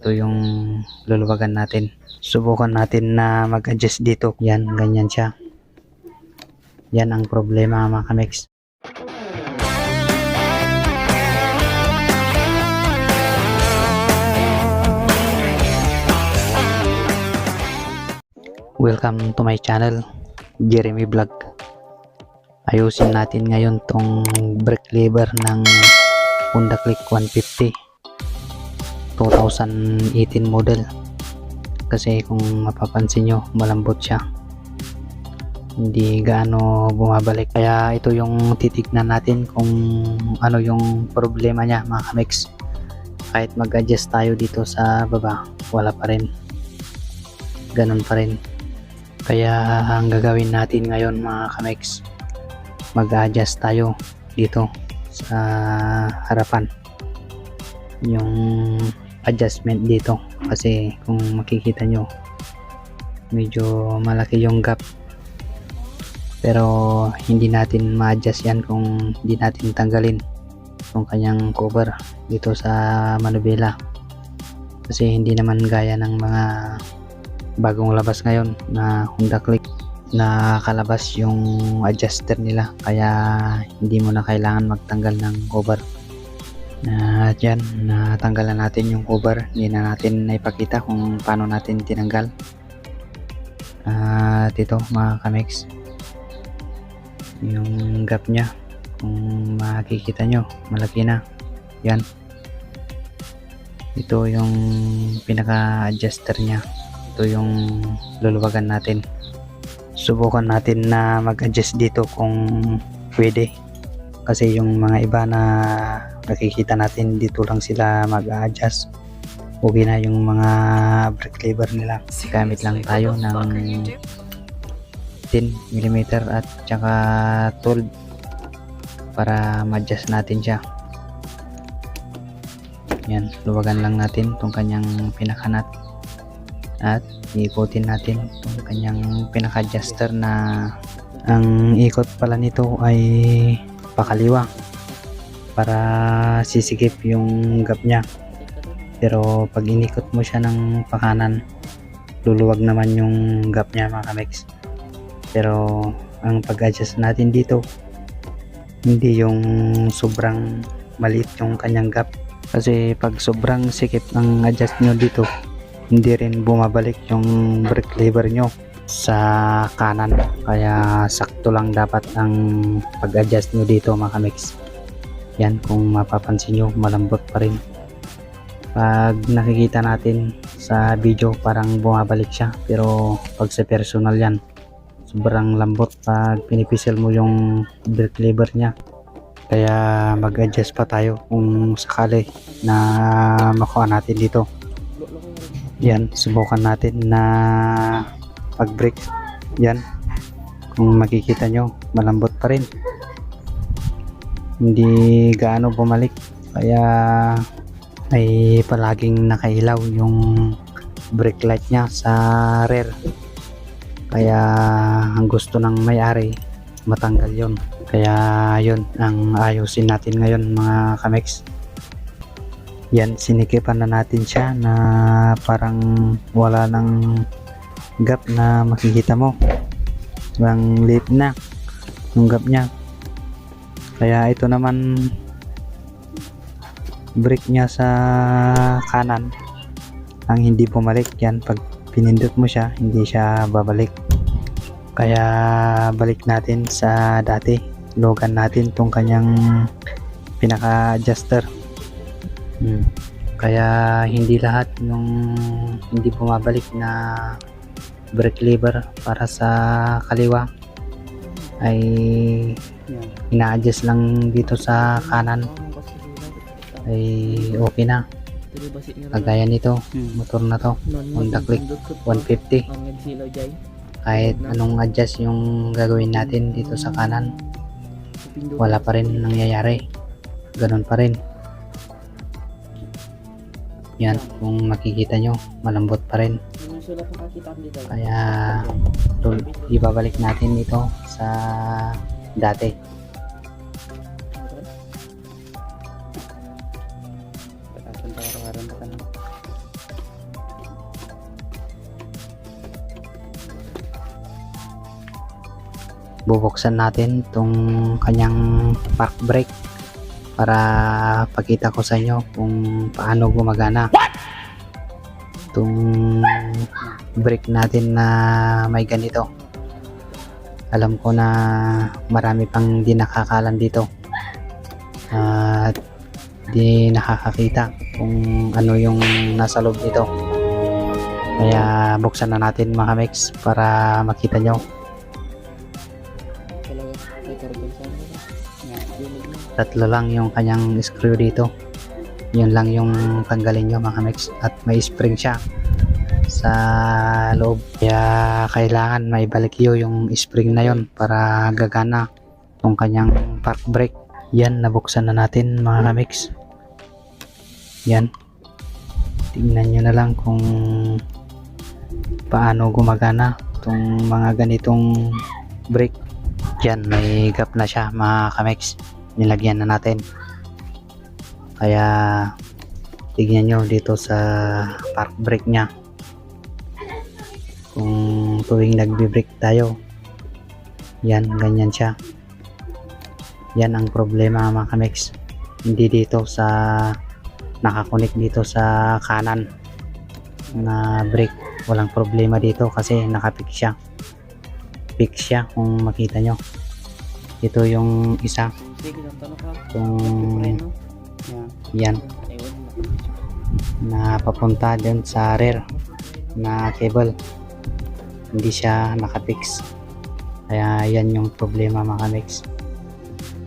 ito yung luluwagan natin. Subukan natin na mag-adjust dito. Yan ganyan siya. Yan ang problema mga kamix welcome to my channel Jeremy Vlog. Ayusin natin ngayon tong brake lever ng Honda Click 150 2018 model. Kasi kung mapapansin nyo malambot siya. Hindi gaano bumabalik. Kaya ito yung titignan natin kung ano yung problema niya mga kamix kahit mag-adjust tayo dito sa baba wala pa rin. Ganun pa rin. Kaya ang gagawin natin ngayon mga kamix mag-adjust tayo dito sa harapan. Yung adjustment dito. Kasi kung makikita nyo medyo malaki yung gap. Pero hindi natin ma-adjust yan kung hindi natin tanggalin yung kanyang cover dito sa manubela. Kasi hindi naman gaya ng mga bagong labas ngayon na Honda Click na kalabas yung adjuster nila. Kaya hindi mo na kailangan magtanggal ng cover at yan natanggalan natin yung cover. Hindi na natin naipakita kung paano natin tinanggal. At ito mga kamix yung gap nya kung makikita nyo malaki na. Yan. Ito yung pinaka adjuster nya ito yung luluwagan natin. Subukan natin na mag-adjust dito kung pwede. Kasi yung mga iba na nakikita natin dito lang sila mag-adjust okay na yung mga brake lever nila. Gamit lang tayo ng 10mm at saka 12 para ma-adjust natin siya. Yan luwagan lang natin tong kanyang pinakanat at ikutin natin itong kanyang pinaka-adjuster na ang ikot pala nito ay pakaliwa para sisikip yung gap niya. Pero pag inikot mo siya ng pakanan luluwag naman yung gap niya mga kamix pero ang pag-adjust natin dito hindi yung sobrang maliit yung kanyang gap. Kasi pag sobrang sikip ng adjust nyo dito hindi rin bumabalik yung brake lever nyo sa kanan. Kaya sakto lang dapat ang pag-adjust nyo dito mga kamix yan kung mapapansin nyo malambot pa rin. Pag nakikita natin sa video parang bumabalik siya. Pero pag sa personal yan sobrang lambot pag pinipisil mo yung brake lever nya kaya mag-adjust pa tayo kung sakali na makuha natin dito. Yan subukan natin na pag brake yan kung makikita nyo malambot pa rin hindi gaano bumalik. Kaya ay palaging nakailaw yung brake light nya sa rear. Kaya ang gusto ng may-ari matanggal yon kaya yon ang ayusin natin ngayon mga kamex. Yan sinikipan na natin siya na parang wala ng gap na makikita mo. Ang liit na yung gap nya kaya ito naman brake nya sa kanan. Ang hindi bumalik yan pag pinindot mo siya hindi siya babalik. Kaya balik natin sa dati. Logan natin tong kanyang pinaka adjuster hmm. kaya hindi lahat yung hindi bumabalik na brake lever para sa kaliwa ay ina-adjust lang dito sa kanan. Ay okay na. Kagaya nito motor na to. Honda Click 150 kahit anong adjust yung gagawin natin dito sa kanan wala pa rin nangyayari. Ganun pa rin. Yan kung makikita nyo malambot pa rin. Kaya ibabalik natin ito sa dati. Bubuksan natin tong kanyang park brake para pakita ko sa inyo kung paano gumagana. What? Itong brake natin na may ganito alam ko na marami pang di nakakalam dito. At di nakakakita kung ano yung nasa loob nito. Kaya buksan na natin mga mix para makita nyo. Tatlo lang yung kanyang screw dito. Yun lang yung tanggalin nyo mga mix at may spring siya sa loob. Kaya kailangan may balik yung spring na yon para gagana yung kanyang park brake. Yan nabuksan na natin mga mix yan. Tingnan nyo na lang kung paano gumagana itong mga ganitong brake. Yan may gap na siya mga kamix. Nilagyan na natin. Kaya tignan nyo dito sa park brake nya kung tuwing nagbe-brake tayo yan ganyan siya. Yan ang problema mga kamix hindi dito sa nakakunik dito sa kanan na brake walang problema dito kasi nakapik siya. Fix siya kung makita nyo. Ito yung isa. Kung. Yan. na papunta dun sa rear na cable hindi siya nakapix kaya yan yung problema mga mix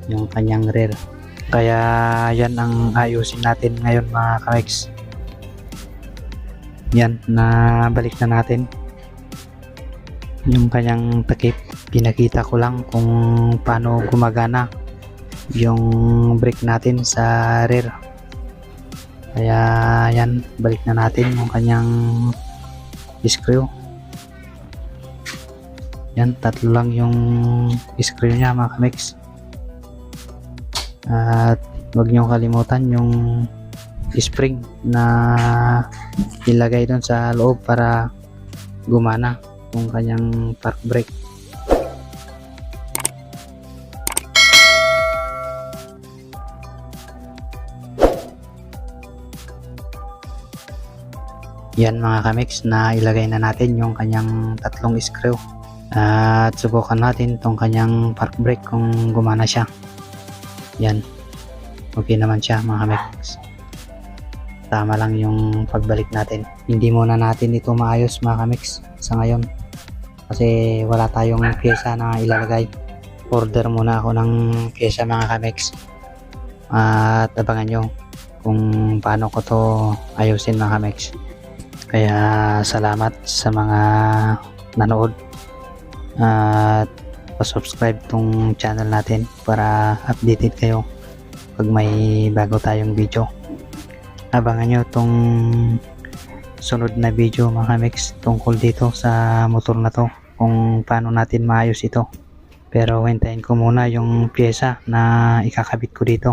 yung kanyang rear. Kaya yan ang ayusin natin ngayon mga kamix yan na balik na natin. Yung kanyang takip pinakita ko lang kung paano gumagana yung brake natin sa rear. Kaya yan, balik na natin yung kanyang screw. Yan, tatlo lang yung screw niya mga kamix. At huwag niyo kalimutan yung spring na ilagay doon sa loob para gumana yung kanyang park brake. Yan mga kamix na ilagay na natin yung kanyang tatlong screw. At subukan natin tong kanyang park brake kung gumana siya. Yan. Okay naman siya mga kamix. Tama lang yung pagbalik natin. Hindi muna natin ito maayos mga kamix sa ngayon. Kasi wala tayong pyesa na ilalagay. Order muna ako ng pyesa mga kamix. At abangan nyo kung paano ko to ayusin mga kamix. Kaya salamat sa mga nanood at pa-subscribe tong channel natin para updated kayo pag may bago tayong video. Abangan nyo tong sunod na video mga mix tungkol dito sa motor na to kung paano natin maayos ito. Pero hintayin ko muna yung pyesa na ikakabit ko dito.